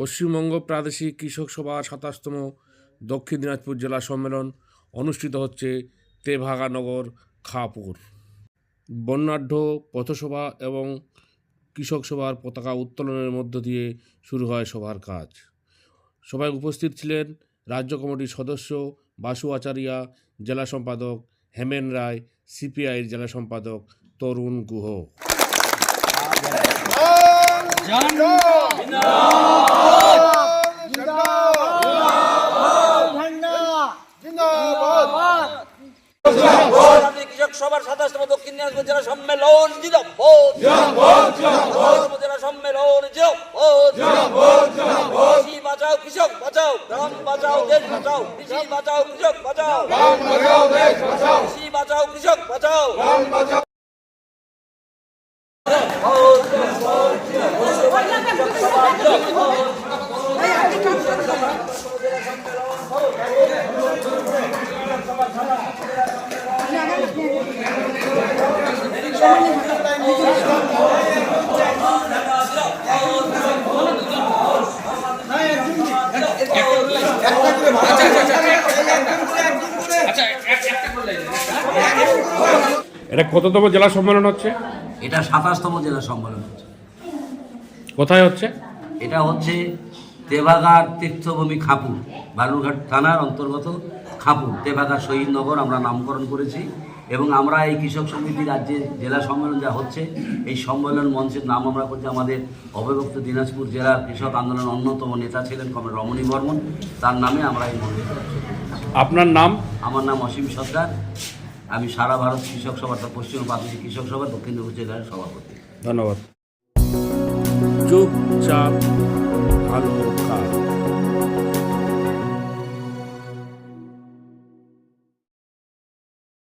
পশ্চিমবঙ্গ প্রাদেশিক কৃষক সভার সাতাশতম দক্ষিণ দিনাজপুর জেলা সম্মেলন অনুষ্ঠিত হচ্ছে তেভাগানগর খাপুর। বর্ণাঢ্য পথসভা এবং কৃষক সভার পতাকা উত্তোলনের মধ্য দিয়ে শুরু হয় সভার কাজ। সভায় উপস্থিত ছিলেন রাজ্য কমিটির সদস্য বাসু আচারিয়া, জেলা সম্পাদক হেমেন রায় সিপিআইয়ের জেলা সম্পাদক তরুণ গুহ। সভার সাতাশতম দক্ষিণ দিনাজপুর জেলা সম্মেলন জেলা সম্মেলন কৃষি বাঁচাও কৃষক বাঁচাও গ্রাম বাঁচাও দেশ বাঁচাও কৃষি বাঁচাও কৃষক বাঁচাও। কৃষি বাঁচাও কৃষক বাঁচাও। এটা কততম জেলা সম্মেলন হচ্ছে? এটা সাতাশতম জেলা সম্মেলন হচ্ছে। কোথায় হচ্ছে? এটা হচ্ছে তেভাগার তীর্থভূমি খাপুর বালুরঘাট থানার অন্তর্গত খাপুর তেভাগার শহীদনগর আমরা নামকরণ করেছি এবং আমরা এই কৃষক সমিতি রাজ্যে জেলা সম্মেলন যা হচ্ছে এই সম্মেলন মঞ্চের নাম আমরা করছি আমাদের অবিভক্ত দিনাজপুর জেলার কৃষক আন্দোলনের অন্যতম নেতা ছিলেন কমরেড রমণী বর্মন। তার নামে আমরা এই মন্দির আপনার নাম? আমার নাম অসীম সর্দার। আমি সারা ভারত কৃষক সভা পশ্চিম প্রাদেশিক কৃষক সভা দক্ষিণ জেলার সভাপতি। ধন্যবাদ। চুপচাপ ভালো কাজ